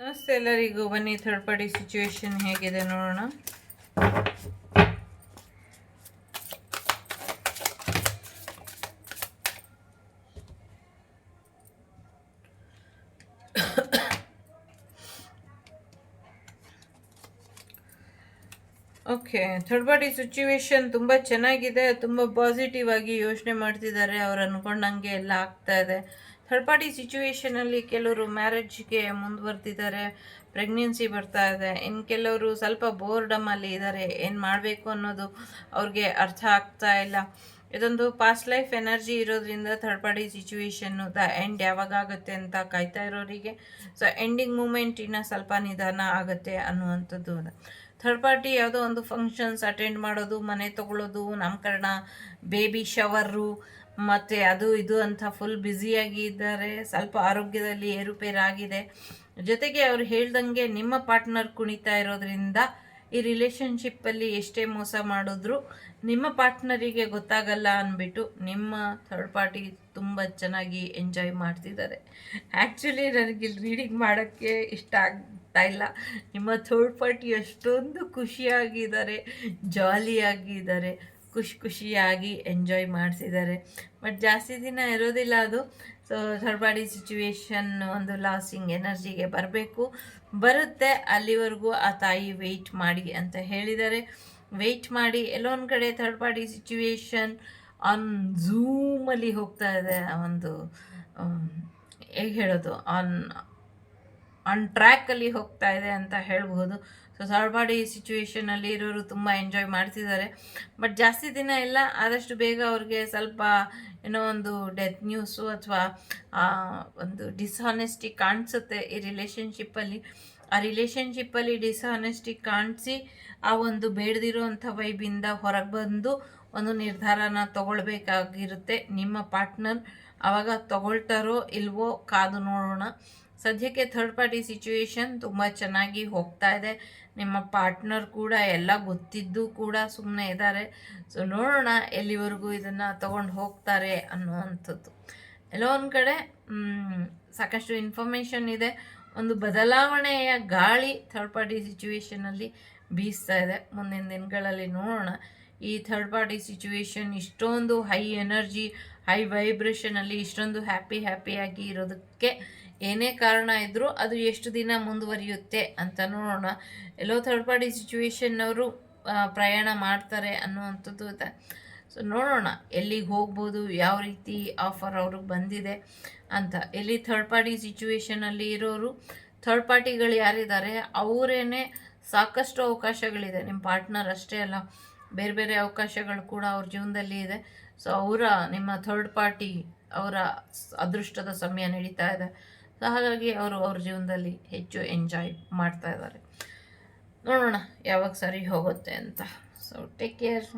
ನಮಸ್ತೆ ಎಲ್ಲರಿಗೂ. ಬನ್ನಿ ಥರ್ಡ್ ಪಾರ್ಟಿ ಸಿಚುವೇಶನ್ ಹೇಗಿದೆ ನೋಡೋಣ. ಓಕೆ ಥರ್ಡ್ ಪಾರ್ಟಿ ಸಿಚುವೇಶನ್ ತುಂಬ ಚೆನ್ನಾಗಿದೆ. ತುಂಬ ಪಾಸಿಟಿವ್ ಆಗಿ ಯೋಚನೆ ಮಾಡ್ತಿದ್ದಾರೆ. ಅವ್ರು ಅಂದ್ಕೊಂಡಂಗೆ ಎಲ್ಲ ಆಗ್ತಾ ಇದೆ. ಥರ್ಡ್ ಪಾರ್ಟಿ ಸಿಚುವೇಷನಲ್ಲಿ ಕೆಲವರು ಮ್ಯಾರೇಜ್ಗೆ ಮುಂದುವರೆದಿದ್ದಾರೆ ಪ್ರೆಗ್ನೆನ್ಸಿ ಬರ್ತಾ ಇದೆ. ಇನ್ನು ಕೆಲವರು ಸ್ವಲ್ಪ ಬೋರ್ಡಮಲ್ಲಿ ಇದ್ದಾರೆ, ಏನು ಮಾಡಬೇಕು ಅನ್ನೋದು ಅವ್ರಿಗೆ ಅರ್ಥ ಆಗ್ತಾ ಇಲ್ಲ. ಇದೊಂದು ಪಾಸ್ಟ್ ಲೈಫ್ ಎನರ್ಜಿ ಇರೋದ್ರಿಂದ third party situation the end ಯಾವಾಗ ಆಗುತ್ತೆ ಅಂತ ಕಾಯ್ತಾ ಇರೋರಿಗೆ. ಸೊ ಎಂಡಿಂಗ್ ಮೂಮೆಂಟ್ ಇನ್ನು ಸ್ವಲ್ಪ ನಿಧಾನ ಆಗುತ್ತೆ ಅನ್ನುವಂಥದ್ದು. ಥರ್ಡ್ ಪಾರ್ಟಿ ಯಾವುದೋ ಒಂದು ಫಂಕ್ಷನ್ಸ್ ಅಟೆಂಡ್ ಮಾಡೋದು, ಮನೆ ತಗೊಳ್ಳೋದು, ನಾಮಕರಣ ಬೇಬಿ ಶವರು ಮತ್ತು ಅದು ಇದು ಅಂತ ಫುಲ್ ಬ್ಯುಸಿಯಾಗಿ ಇದ್ದಾರೆ. ಸ್ವಲ್ಪ ಆರೋಗ್ಯದಲ್ಲಿ ಏರುಪೇರಾಗಿದೆ. ಜೊತೆಗೆ ಅವ್ರು ಹೇಳ್ದಂಗೆ ನಿಮ್ಮ ಪಾರ್ಟ್ನರ್ ಕುಣಿತಾ ಇರೋದ್ರಿಂದ ಈ ರಿಲೇಷನ್ಶಿಪ್ಪಲ್ಲಿ ಎಷ್ಟೇ ಮೋಸ ಮಾಡಿದ್ರು ನಿಮ್ಮ ಪಾರ್ಟ್ನರಿಗೆ ಗೊತ್ತಾಗಲ್ಲ ಅಂದ್ಬಿಟ್ಟು ನಿಮ್ಮ ಥರ್ಡ್ ಪಾರ್ಟಿ ತುಂಬ ಚೆನ್ನಾಗಿ ಎಂಜಾಯ್ ಮಾಡ್ತಿದ್ದಾರೆ. ಆ್ಯಕ್ಚುಲಿ ನನಗೆ ರೀಡಿಂಗ್ ಮಾಡೋಕ್ಕೆ ಇಷ್ಟ ಆಗ್ತಾ ಇಲ್ಲ. ನಿಮ್ಮ ಥರ್ಡ್ ಪಾರ್ಟಿ ಎಷ್ಟೊಂದು ಖುಷಿಯಾಗಿದ್ದಾರೆ ಜಾಲಿಯಾಗಿದ್ದಾರೆ ಖುಷಿ ಖುಷಿಯಾಗಿ ಎಂಜಾಯ್ ಮಾಡಿಸಿದ್ದಾರೆ. ಬಟ್ ಜಾಸ್ತಿ ದಿನ ಇರೋದಿಲ್ಲ ಅದು. ಸೊ ಥರ್ಡ್ ಬಾಡಿ ಸಿಚುವೇಶನ್ ಒಂದು ಲಾಸಿಂಗ್ ಎನರ್ಜಿಗೆ ಬರಬೇಕು. ಬರುತ್ತೆ. ಅಲ್ಲಿವರೆಗೂ ಆ ತಾಯಿ ವೆಯ್ಟ್ ಮಾಡಿ ಅಂತ ಹೇಳಿದ್ದಾರೆ. ವೆಯ್ಟ್ ಮಾಡಿ. ಎಲ್ಲೊಂದು ಕಡೆ ಥರ್ಡ್ ಪಾರ್ಟಿ ಸಿಚುವೇಶನ್ ಆನ್ ಝೂಮಲ್ಲಿ ಹೋಗ್ತಾ ಇದೆ ಆ ಒಂದು ಹೇಗೆ ಹೇಳೋದು? ಆನ್ ಆನ್ ಟ್ರ್ಯಾಕಲ್ಲಿ ಹೋಗ್ತಾ ಇದೆ ಅಂತ ಹೇಳ್ಬೋದು ಸೊ ಥರ್ಡ್ ಬಾಡಿ ಸಿಚುವೇಶನಲ್ಲಿ ಇರೋರು ತುಂಬ ಎಂಜಾಯ್ ಮಾಡ್ತಿದ್ದಾರೆ. ಬಟ್ ಜಾಸ್ತಿ ದಿನ ಇಲ್ಲ, ಆದಷ್ಟು ಬೇಗ ಅವ್ರಿಗೆ ಸ್ವಲ್ಪ ಏನೋ ಒಂದು ಡೆತ್ ನ್ಯೂಸು ಅಥವಾ ಒಂದು ಡಿಸ್ಹಾನೆಸ್ಟಿ ಕಾಣಿಸುತ್ತೆ ಈ ರಿಲೇಷನ್ಶಿಪ್ಪಲ್ಲಿ ಆ ರಿಲೇಷನ್ಶಿಪ್ಪಲ್ಲಿ ಡಿಸ್ಹಾನೆಸ್ಟಿ ಕಾಣಿಸಿ, ಆ ಒಂದು ಬೇಡದಿರುವಂಥ ವೈಬಿಂದ ಹೊರಗೆ ಬಂದು ಒಂದು ನಿರ್ಧಾರನ ತಗೊಳ್ಬೇಕಾಗಿರುತ್ತೆ ನಿಮ್ಮ ಪಾರ್ಟ್ನರ್ ಆವಾಗ ತಗೊಳ್ತಾರೋ ಇಲ್ವೋ ಕಾದು ನೋಡೋಣ. ಸದ್ಯಕ್ಕೆ ಥರ್ಡ್ ಪಾರ್ಟಿ ಸಿಚುವೇಶನ್ ತುಂಬ ಚೆನ್ನಾಗಿ ಹೋಗ್ತಾ ಇದೆ. ನಿಮ್ಮ ಪಾರ್ಟ್ನರ್ ಕೂಡ ಎಲ್ಲ ಗೊತ್ತಿದ್ದು ಕೂಡ ಸುಮ್ಮನೆ ಇದ್ದಾರೆ. ಸೊ ನೋಡೋಣ ಎಲ್ಲಿವರೆಗೂ ಇದನ್ನು ತಗೊಂಡು ಹೋಗ್ತಾರೆ ಅನ್ನುವಂಥದ್ದು. ಎಲ್ಲೋ ಒಂದು ಕಡೆ ಸಾಕಷ್ಟು ಇನ್ಫಾರ್ಮೇಷನ್ ಇದೆ. ಒಂದು ಬದಲಾವಣೆಯ ಗಾಳಿ ಥರ್ಡ್ ಪಾರ್ಟಿ ಸಿಚುವೇಶನಲ್ಲಿ ಬೀಸ್ತಾ ಇದೆ. ಮುಂದಿನ ದಿನಗಳಲ್ಲಿ ನೋಡೋಣ. ಈ ಥರ್ಡ್ ಪಾರ್ಟಿ ಸಿಚುವೇಶನ್ ಇಷ್ಟೊಂದು ಹೈ ಎನರ್ಜಿ ಹೈ ವೈಬ್ರೇಷನಲ್ಲಿ ಇಷ್ಟೊಂದು ಹ್ಯಾಪಿ ಹ್ಯಾಪಿಯಾಗಿ ಇರೋದಕ್ಕೆ ಏನೇ ಕಾರಣ ಇದ್ದರೂ ಅದು ಎಷ್ಟು ದಿನ ಮುಂದುವರಿಯುತ್ತೆ ಅಂತ ನೋಡೋಣ ಎಲ್ಲೋ ಥರ್ಡ್ ಪಾರ್ಟಿ ಸಿಚುವೇಶನ್ನವರು ಪ್ರಯಾಣ ಮಾಡ್ತಾರೆ ಅನ್ನುವಂಥದ್ದು ಸೊ ನೋಡೋಣ ಎಲ್ಲಿಗೆ ಹೋಗ್ಬೋದು, ಯಾವ ರೀತಿ ಆಫರ್ ಅವ್ರಿಗೆ ಬಂದಿದೆ ಅಂತ. ಎಲ್ಲಿ ಥರ್ಡ್ ಪಾರ್ಟಿ ಸಿಚುವೇಶನಲ್ಲಿ ಇರೋರು ಥರ್ಡ್ ಪಾರ್ಟಿಗಳು ಯಾರಿದ್ದಾರೆ, ಅವರೇನೆ ಸಾಕಷ್ಟು ಅವಕಾಶಗಳಿದೆ. ನಿಮ್ಮ ಪಾರ್ಟ್ನರ್ ಅಷ್ಟೇ ಅಲ್ಲ ಬೇರೆ ಬೇರೆ ಅವಕಾಶಗಳು ಕೂಡ ಅವ್ರ ಜೀವನದಲ್ಲಿ ಇದೆ. ಸೊ ಅವರ, ನಿಮ್ಮ ಥರ್ಡ್ ಪಾರ್ಟಿ ಅವರ ಅದೃಷ್ಟದ ಸಮಯ ನಡೀತಾ ಇದೆ. ಸೊ ಹಾಗಾಗಿ ಅವರು ಅವ್ರ ಜೀವನದಲ್ಲಿ ಹೆಚ್ಚು ಎಂಜಾಯ್ ಮಾಡ್ತಾ ಇದ್ದಾರೆ. ನೋಡೋಣ ಯಾವಾಗ ಸರಿ ಹೋಗುತ್ತೆ ಅಂತ. So take care